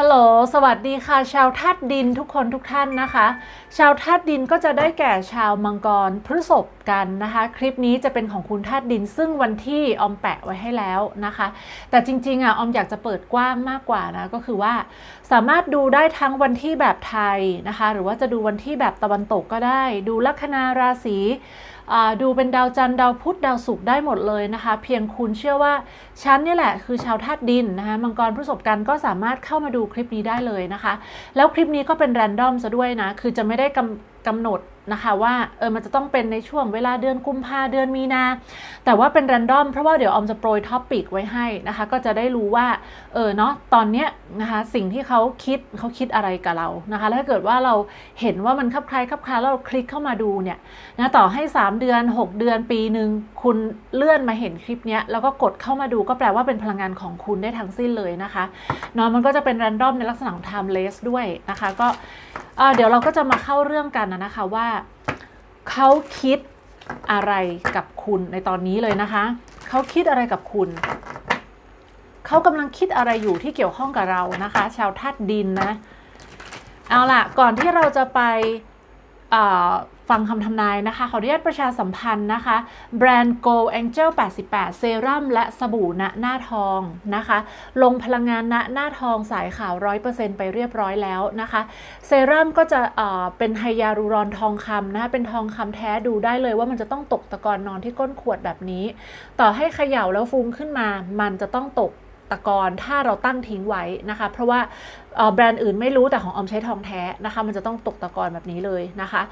ฮัลโหล สวัสดีค่ะ ชาวธาตุดินทุกคนทุกท่านนะคะ ชาวธาตุดินก็จะได้แก่ชาวมังกรพฤษภกันนะคะ คลิปนี้จะเป็นของคุณธาตุดิน ซึ่งวันที่ออมแปะไว้ให้แล้วนะคะ แต่จริงๆอะออมอยากจะเปิดกว้างมากกว่านะ ก็คือว่าสามารถดูได้ทั้งวันที่แบบไทยนะคะ หรือว่าจะดูวันที่แบบตะวันตกก็ได้ ดูลัคนาราศี ดูเป็นดาวจันทร์ดาวพุธดาวศุกร์ได้หมดเลยนะคะ เพียงคุณเชื่อว่าฉันนี่แหละคือชาวธาตุดินนะคะมังกรผู้สบกันก็สามารถเข้ามาดูคลิปนี้ได้เลยนะคะ แล้วคลิปนี้ก็เป็นแรนดอมซะด้วยนะ คือจะไม่ได้กำกำหนด นะคะว่าเออมันจะต้องเป็นในช่วงเวลาเดือนกุมภาเดือนมีนา แต่ว่าเป็นแรนดอมเพราะว่าเดี๋ยวออมจะโปรยท็อปปิกไว้ให้นะคะ ก็จะได้รู้ว่าเออเนาะตอนเนี้ยนะคะสิ่งที่เขาคิดเขาคิดอะไรกับเรานะคะแล้วถ้าเกิดว่าเราเห็นว่ามันคับคล้ายคับคลาแล้วเราคลิกเข้ามาดูเนี่ยนะต่อให้ 3 เดือน 6 เดือนปีหนึ่งคุณเลื่อนมาเห็นคลิปเนี้ยแล้วก็กดเข้ามาดูก็แปลว่าเป็นพลังงานของคุณได้ทั้งสิ้นเลยนะคะเนาะมันก็จะเป็นแรนดอมในลักษณะของ timeless ด้วยนะคะก็เอ่อเดี๋ยวเราก็จะมาเข้าเรื่องกันนะนะคะว่า เขาคิดอะไรกับคุณในตอนนี้เลยนะคะ เขาคิดอะไรกับคุณ เขากำลังคิดอะไรอยู่ที่เกี่ยวข้องกับเรานะคะ ชาวธาตุดินนะ เอาล่ะ ก่อนที่เราจะไป ฟังคำทำนายนะคะ ขออนุญาตประชาสัมพันธ์นะคะ แบรนด์ Go Angel 88 เซรั่มและสบู่ณหน้าทองนะคะ ลงพลังงานณหน้าทองสายขาว 100%ไปเรียบร้อยแล้วนะคะ เซรั่มก็จะเเป็นไฮยาลูรอนทองคำนะคะเป็นทองคำแท้ดูได้เลยว่ามันจะต้องตกตะกอนนอนที่ก้นขวดแบบนี้ ต่อให้เขย่าแล้วฟุ้งขึ้นมา มันจะต้องตกตะกอนถ้าเราตั้งทิ้งไว้นะคะ เพราะว่า แบรนด์อื่นไม่รู้แต่ของออมใช้ทองแท้นะคะ มันจะต้องตกตะกอนแบบนี้เลยนะคะ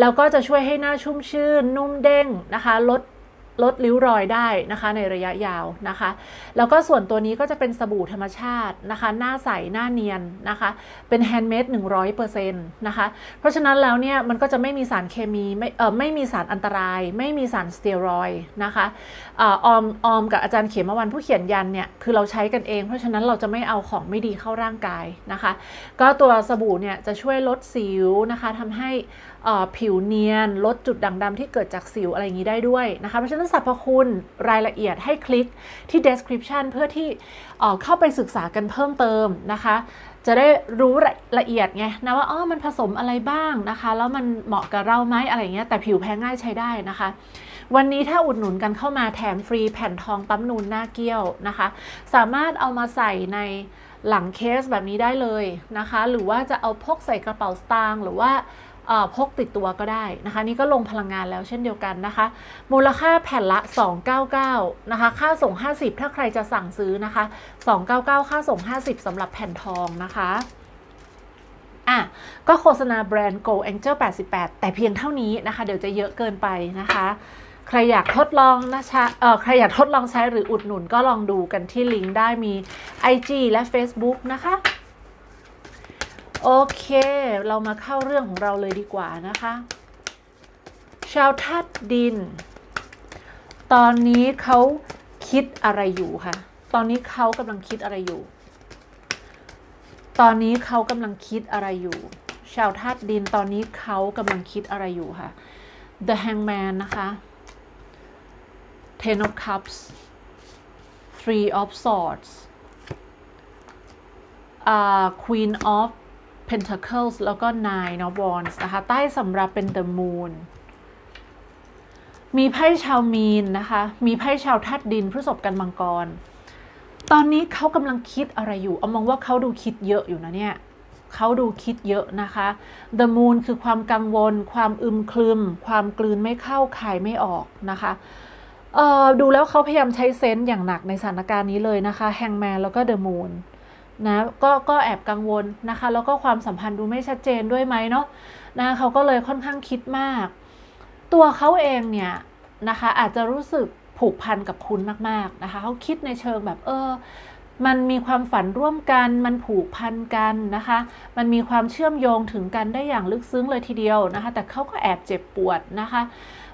แล้วก็จะช่วยให้หน้าชุ่มชื่น นุ่มเด้งนะคะ ลด ลดริ้วรอยได้นะคะในระยะยาวนะคะ แล้วก็ส่วนตัวนี้ก็จะเป็นสบู่ธรรมชาตินะคะ หน้าใส หน้าเนียนนะคะ เป็นแฮนด์เมด100%นะคะ เพราะฉะนั้นแล้วเนี่ยมันก็จะไม่มีสารเคมี ไม่เออไม่มีสารอันตราย ไม่มีสารสเตียรอยนะคะเออออมออมกับอาจารย์เขมวันผู้เขียนยันเนี่ยคือเราใช้กันเอง เพราะฉะนั้นเราจะไม่เอาของไม่ดีเข้าร่างกายนะคะ ก็ตัวสบู่เนี่ยจะช่วยลดสิวนะคะทำให้อ่อผิวเนียนลดจุดด่างดำที่เกิดจากสิวอะไรอย่างนี้ได้ด้วยนะคะเพราะฉะนั้นสรรพคุณรายละเอียดให้คลิกที่ description เพื่อที่เข้าไปศึกษากันเพิ่มเติมนะคะ จะได้รู้ละเอียดไงนะว่าอ๋อมันผสมอะไรบ้างนะคะ แล้วมันเหมาะกับเราไหมอะไรเงี้ยแต่ผิวแพ้ง่ายใช้ได้นะคะวันนี้ถ้าอุดหนุนกันเข้ามาแถมฟรีแผ่นทองปั๊มนูนหน้าเกี้ยวนะคะ สามารถเอามาใส่ในหลังเคสแบบนี้ได้เลยนะคะ หรือว่าจะเอาพกใส่กระเป๋าสตางค์หรือว่า พกติดตัวก็ได้นะคะ นี่ก็ลงพลังงานแล้วเช่นเดียวกันนะคะ มูลค่าแผ่นละ 299 นะคะ ค่าส่ง 50 ถ้าใครจะสั่งซื้อนะคะ 299 ค่าส่ง 50สำหรับแผ่นทองนะคะอะก็โฆษณาแบรนด์ Go Angel 88 แต่เพียงเท่านี้นะคะ เดี๋ยวจะเยอะเกินไปนะคะ ใครอยากทดลองนะคะเอ่อใครอยากทดลองใช้หรืออุดหนุนก็ลองดูกันที่ลิงก์ได้มี IG และ Facebook นะคะ โอเค เรามาเข้าเรื่องของเราเลยดีกว่านะคะ ชาวธาตุดิน ตอนนี้เขาคิดอะไรอยู่คะตอนนี้เขากำลังคิดอะไรอยู่ ตอนนี้เขากำลังคิดอะไรอยู่ ชาวธาตุดินตอนนี้เขากำลังคิดอะไรอยู่คะ The Hangman นะคะ Ten of Cups Three of Swords อ่า Queen of Pentacles แล้วก็ Nine of Wands นะคะ ใต้สำรับเป็น The Moon มีไพ่ชาวมีนนะคะ มีไพ่ชาวธาตุดินพฤษภกันมังกร ตอนนี้เขากำลังคิดอะไรอยู่เอามองว่าเขาดูคิดเยอะอยู่นะเนี่ยเขาดูคิดเยอะนะคะ The Moon คือความกังวล ความอึมครึม ความกลืนไม่เข้าคายไม่ออกนะคะเออดูแล้วเขาพยายามใช้เซนส์อย่างหนักในสถานการณ์นี้เลยนะคะ แฮงแมนแล้วก็ The Moon น นะก็ก็แอบกังวลนะคะ แล้วก็ความสัมพันธ์ดูไม่ชัดเจนด้วยไหมเนาะนะเขาก็เลยค่อนข้างคิดมาก ตัวเขาเองเนี่ยนะคะอาจจะรู้สึกผูกพันกับคุณมากๆนะคะเขาคิดในเชิงแบบเออ มันมีความฝันร่วมกัน มันผูกพันกันนะคะ มันมีความเชื่อมโยงถึงกันได้อย่างลึกซึ้งเลยทีเดียวนะคะ แต่เขาก็แอบเจ็บปวดนะคะ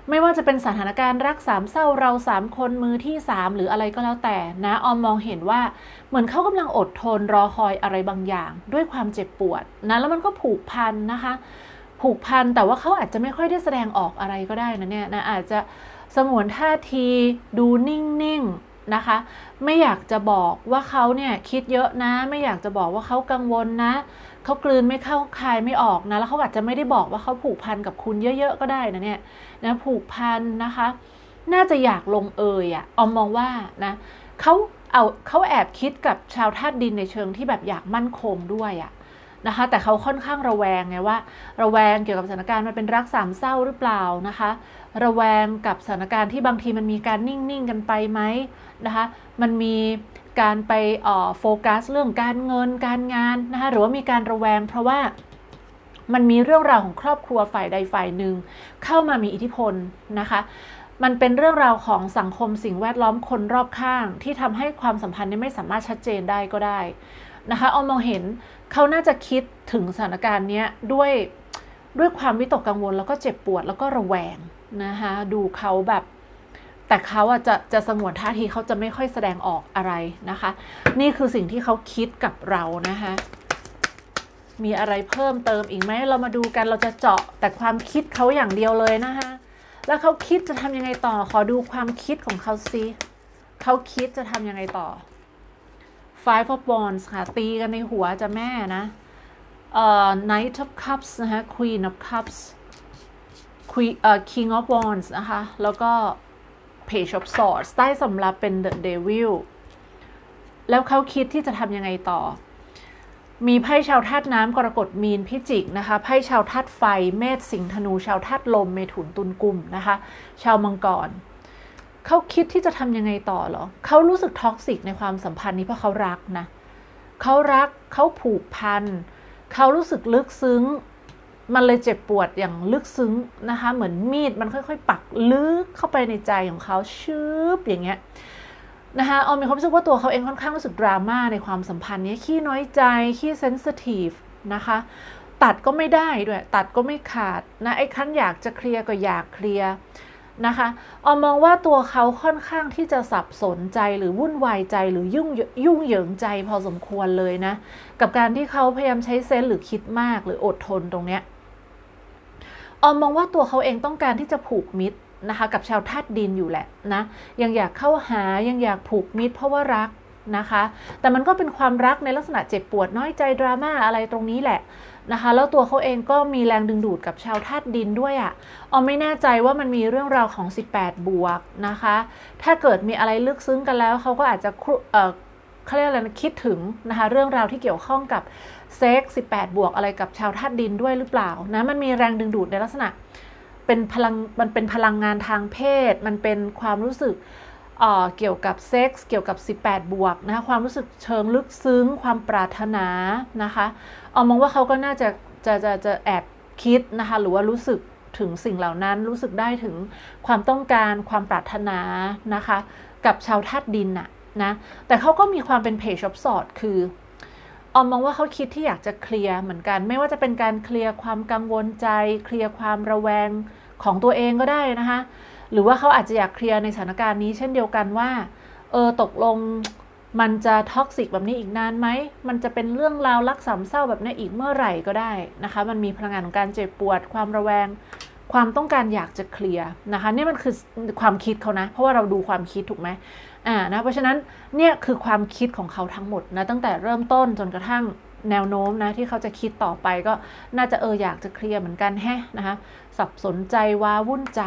ไม่ว่าจะเป็นสถานการณ์รักสามเศร้าเราสามคนมือที่สามหรืออะไรก็แล้วแต่นะออมมองเห็นว่าเหมือนเขากำลังอดทนรอคอยอะไรบางอย่าง ด้วยความเจ็บปวดนะแล้วมันก็ผูกพันนะคะ ผูกพันแต่ว่าเขาอาจจะไม่ค่อยได้แสดงออกอะไรก็ได้นะเนี่ยนะอาจจะสงวนท่าทีดูนิ่งๆ นะคะ ไม่อยากจะบอกว่าเขาเนี่ยคิดเยอะนะ ไม่อยากจะบอกว่าเขากังวลนะเขากลืนไม่เข้าคายไม่ออกนะ แล้วเขาอาจจะไม่ได้บอกว่าเขาผูกพันกับคุณเยอะๆก็ได้นะเนี่ยนะผูกพันนะคะ น่าจะอยากลงเอยอะออมมองว่านะเขาเอาเขาแอบคิดกับชาวธาตุดินในเชิงที่แบบอยากมั่นคงด้วยอะ นะคะ แต่เขาค่อนข้างระแวงไงว่า ระแวงเกี่ยวกับสถานการณ์มันเป็นรักสามเศร้าหรือเปล่านะคะ ระแวงกับสถานการณ์ที่บางทีมันมีการนิ่งๆกันไปไหมนะคะ มันมีการไปโฟกัสเรื่องการเงินการงานนะคะหรือว่ามีการระแวงเพราะว่ามันมีเรื่องราวของครอบครัวฝ่ายใดฝ่ายหนึ่งเข้ามามีอิทธิพลนะคะ มันเป็นเรื่องราวของสังคมสิ่งแวดล้อมคนรอบข้าง ที่ทำให้ความสัมพันธ์นี้ไม่สามารถชัดเจนได้ก็ได้ นะคะเอามองเห็นเขาน่าจะคิดถึงสถานการณ์นี้ด้วยด้วยความวิตกกังวลแล้วก็เจ็บปวดแล้วก็ระแวงนะคะดูเขาแบบแต่เขาอะจะจะสงวนท่าทีเขาจะไม่ค่อยแสดงออกอะไรนะคะ นี่คือสิ่งที่เขาคิดกับเรานะคะมีอะไรเพิ่มเติมอีกไหมเรามาดูกันเราจะเจาะแต่ความคิดเขาอย่างเดียวเลยนะคะแล้วเขาคิดจะทำยังไงต่อ ขอดูความคิดของเขาซิเขาคิดจะทำยังไงต่อ Five of Wands ค่ะ ตีกันในหัวจะแม่นะเอ่อ Knight of Cups นะคะ Queen of Cups Queen เอ่อ King of Wands นะคะ แล้วก็ Page of Swords ใต้สำรับเป็น The Devil แล้วเขาคิดที่จะทำยังไงต่อ มีไพ่ชาวธาตุน้ำกรกฎมีนพิจิกนะคะ ไพ่ชาวธาตุไฟ เมษสิงห์ธนู ชาวธาตุลม เมถุนตุลกุมนะคะ ชาวมังกร เขาคิดที่จะทำยังไงต่อหรอ เขารู้สึกท็อกซิกในความสัมพันธ์นี้เพราะเขารักนะ เขารักเขาผูกพัน เขารู้สึกลึกซึ้ง มันเลยเจ็บปวดอย่างลึกซึ้งนะคะ เหมือนมีดมันค่อยๆ ปักลึกเข้าไปในใจของเขาชืบอย่างเงี้ยนะคะเอามีความรู้สึกว่าตัวเขาเองค่อนข้างรู้สึกดราม่าในความสัมพันธ์นี้ขี้น้อยใจ ขี้เซนซิทีฟนะคะ ตัดก็ไม่ได้ด้วย ตัดก็ไม่ขาดนะ ไอ้ครั้นอยากจะเคลียร์ก็อยากเคลียร์ นะคะออมมองว่าตัวเขาค่อนข้างที่จะสับสนใจหรือวุ่นวายใจหรือยุ่งยุ่งเหยิงใจพอสมควรเลยนะ กับการที่เขาพยายามใช้เซนส์หรือคิดมากหรืออดทนตรงเนี้ยออมมองว่าตัวเขาเองต้องการที่จะผูกมิตรนะคะ กับชาวธาตุดินอยู่แหละนะยังอยากเข้าหายังอยากผูกมิตร เพราะว่ารักนะคะ แต่มันก็เป็นความรักในลักษณะเจ็บปวดน้อยใจดราม่าอะไรตรงนี้แหละ นะคะ แล้วตัวเขาเองก็มีแรงดึงดูดกับชาวธาตุดินด้วยอะ่ะออมไม่แน่ใจว่ามันมีเรื่องราวของ 18 บวกนะคะ ถ้าเกิดมีอะไรลึกซึ้งกันแล้วเขาก็อาจจะเออเขาเรียกอะไรนะคิดถึงนะคะเรื่องราวที่เกี่ยวข้องกับเซ็ก18 บวกอะไรกับชาวธาตุดินด้วยหรือเปล่านะมันมีแรงดึงดูดในลักษณะเป็นพลังมันเป็นพลังงานทางเพศ มันเป็นความรู้สึก เกี่ยวกับเซ็กส์เกี่ยวกับ 18 บวกนะคะความรู้สึกเชิงลึกซึ้ง ความปรารถนานะคะเอามองว่าเขาก็น่าจะจะจะจะแอบคิดนะคะหรือว่ารู้สึกถึงสิ่งเหล่านั้นรู้สึกได้ถึงความต้องการความปรารถนานะคะ กับชาวธาตุดินน่ะนะแต่เขาก็มีความเป็นเพจช็อปสอดคือออมมองว่าเขาคิดที่อยากจะเคลียร์เหมือนกัน ไม่ว่าจะเป็นการเคลียร์ความกังวลใจ เคลียร์ความระแวงของตัวเองก็ได้นะคะ หรือว่าเขาอาจจะอยากเคลียร์ในสถานการณ์นี้ เช่นเดียวกันว่า เออตกลงมันจะท็อกซิกแบบนี้อีกนานไหม มันจะเป็นเรื่องราวรักสามเศร้าแบบนี้อีกเมื่อไหร่ก็ได้นะคะ มันมีพลังงานของการเจ็บปวด ความระแวง ความต้องการอยากจะเคลียร์นะคะ นี่มันคือความคิดเขานะ เพราะว่าเราดูความคิดถูกไหมอ่านะ เพราะฉะนั้นเนี่ยคือความคิดของเขาทั้งหมดนะ ตั้งแต่เริ่มต้นจนกระทั่งแนวโน้มนะที่เขาจะคิดต่อไปก็น่าจะเอออยากจะเคลียร์เหมือนกันแฮะนะคะ สับสนใจว้าวุ่นใจ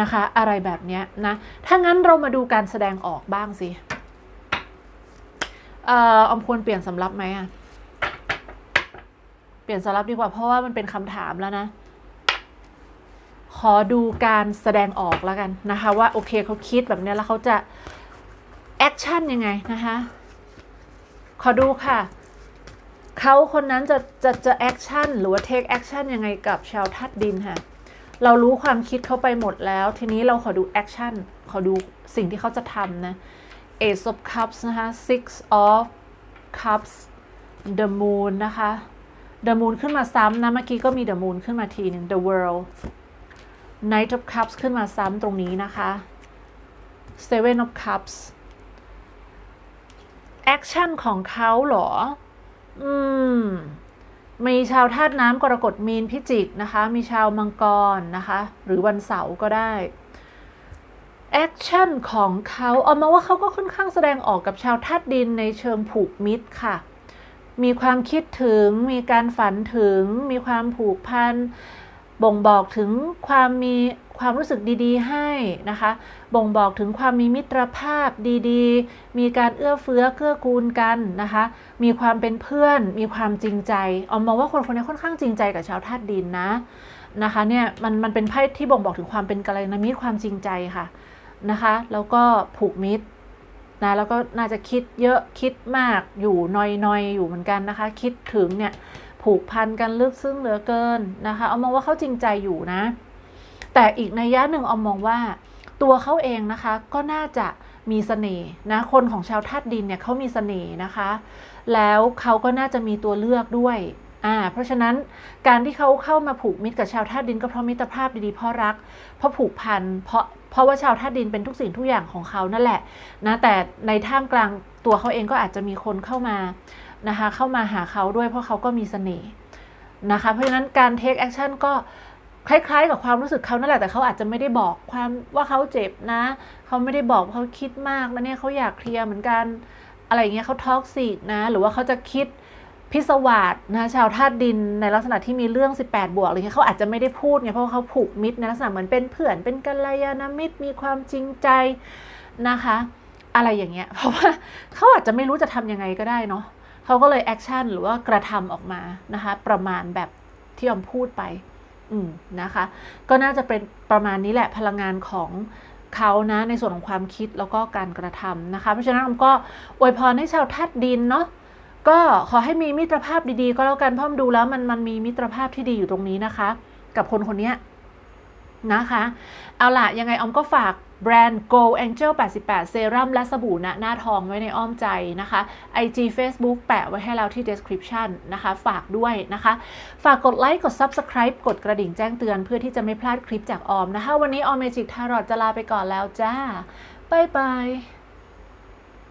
นะคะ อะไรแบบนี้นะ ถ้างั้นเรามาดูการแสดงออกบ้างสิเอ่ออมควรเปลี่ยนสำรับไหมอะเปลี่ยนสำรับดีกว่า เพราะว่ามันเป็นคำถามแล้วนะ ขอดูการแสดงออกแล้วกันนะคะ ว่าโอเคเขาคิดแบบนี้แล้วเขาจะแอคชั่นยังไงนะคะ ขอดูค่ะเขาคนนั้นจะจะจะแอคชั่นหรือว่าเทคแอคชั่นยังไงกับชาวทัดดินค่ะ เรารู้ความคิดเขาไปหมดแล้ว ทีนี้เราขอดูแอคชั่นขอดูสิ่งที่เขาจะทำนะ Ace of Cups นะคะ Six of Cups The Moon นะคะ The Moon ขึ้นมาซ้ำนะ เมื่อกี้ก็มี The Moon ขึ้นมาทีหนึ่ง The World Knight of Cups ขึ้นมาซ้ำตรงนี้นะคะ Seven of Cups แอคชั่นของเขาเหรอ อืม มีชาวธาตุน้ำกรกฎมีนพิจิกนะคะ มีชาวมังกรนะคะ หรือวันเสาร์ก็ได้แอคชั่นของเขาเอามาว่าเขาก็ค่อนข้างแสดงออกกับชาวธาตุดินในเชิงผูกมิตรค่ะ มีความคิดถึง มีการฝันถึง มีความผูกพัน บ่งบอกถึงความมี ความรู้สึกดีๆ ให้นะคะ บ่งบอกถึงความมีมิตรภาพดีๆ มีการเอื้อเฟื้อเกื้อกูลกันนะคะ มีความเป็นเพื่อน มีความจริงใจออมมองว่าคนคนนี้ค่อนข้างจริงใจกับชาวธาตุดินนะนะคะเนี่ยมันมันเป็นไพ่ที่บ่งบอกถึงความเป็นกัลยาณมิตรความจริงใจค่ะนะคะแล้วก็ผูกมิตรนะแล้วก็น่าจะคิดเยอะคิดมากอยู่นอยๆอยู่เหมือนกันนะคะ คิดถึงเนี่ยผูกพันกันลึกซึ้งเหลือเกินนะคะ เอามองว่าเขาจริงใจอยู่นะ แต่อีกในยะหนึ่งอมมองว่า ตัวเขาเองนะคะก็น่าจะมีเสน่ห์นะคนของชาวธาตุดินเนี่ยเขามีเสน่ห์นะคะ แล้วเขาก็น่าจะมีตัวเลือกด้วยอ่าเพราะฉะนั้นการที่เขาเข้ามาผูกมิตรกับชาวธาตุดินก็เพราะมิตรภาพดีๆเพราะรัก เพราะผูกพันเพราะเพราะว่าชาวธาตุดินเป็นทุกสิ่งทุกอย่างของเขานั่นแหละนะแต่ในท่ามกลางตัวเขาเองก็อาจจะมีคนเข้ามานะคะเข้ามาหาเขาด้วยเพราะเขาก็มีเสน่ห์นะคะเพราะฉะนั้นการ take action ก็ คล้ายๆ กับความรู้สึกเขานั่นแหละแต่เขาอาจจะไม่ได้บอกความว่าเขาเจ็บนะ เขาไม่ได้บอกว่าเขาคิดมากนะเนี่ยเขาอยากเคลียร์เหมือนกัน อะไรเงี้ยเขาท็อกซิกนะ หรือว่าเขาจะคิดพิศวาสนะชาวธาตุดินในลักษณะที่มีเรื่อง 18 บวกอะไรเงี้ยเขาอาจจะไม่ได้พูดไงเพราะว่าเขาผูกมิตรในลักษณะเหมือนเป็นเพื่อนเป็นกัลยาณมิตรมีความจริงใจนะคะ อะไรอย่างเงี้ยเพราะว่าเขาอาจจะไม่รู้จะทำยังไงก็ได้เนาะเขาก็เลยแอคชั่นหรือว่ากระทำออกมานะคะ ประมาณแบบที่ยอมพูดไป นะคะ ก็น่าจะเป็นประมาณนี้แหละพลังงานของเขานะในส่วนของความคิดแล้วก็การกระทำนะคะ เพราะฉะนั้นอมก็อวยพรให้ชาวธาตุดินเนาะก็ขอให้มีมิตรภาพดีๆ ก็แล้วกันพ่อมดูแล้วมันมันมีมิตรภาพที่ดีอยู่ตรงนี้นะคะ กับคนคนนี้นะคะ เอาล่ะยังไงออมก็ฝาก แบรนด์ Go Angel 88 เซรั่มและสบู่นะหน้าทองไว้ในอ้อมใจนะคะ IG Facebook แปะไว้ให้เราที่ description นะคะ ฝากด้วยนะคะ ฝากกดไลค์ กด Subscribe กดกระดิ่งแจ้งเตือนเพื่อที่จะไม่พลาดคลิปจากออมนะคะ วันนี้ออมเมจิกทารอดจะลาไปก่อนแล้วจ้า บ๊ายบาย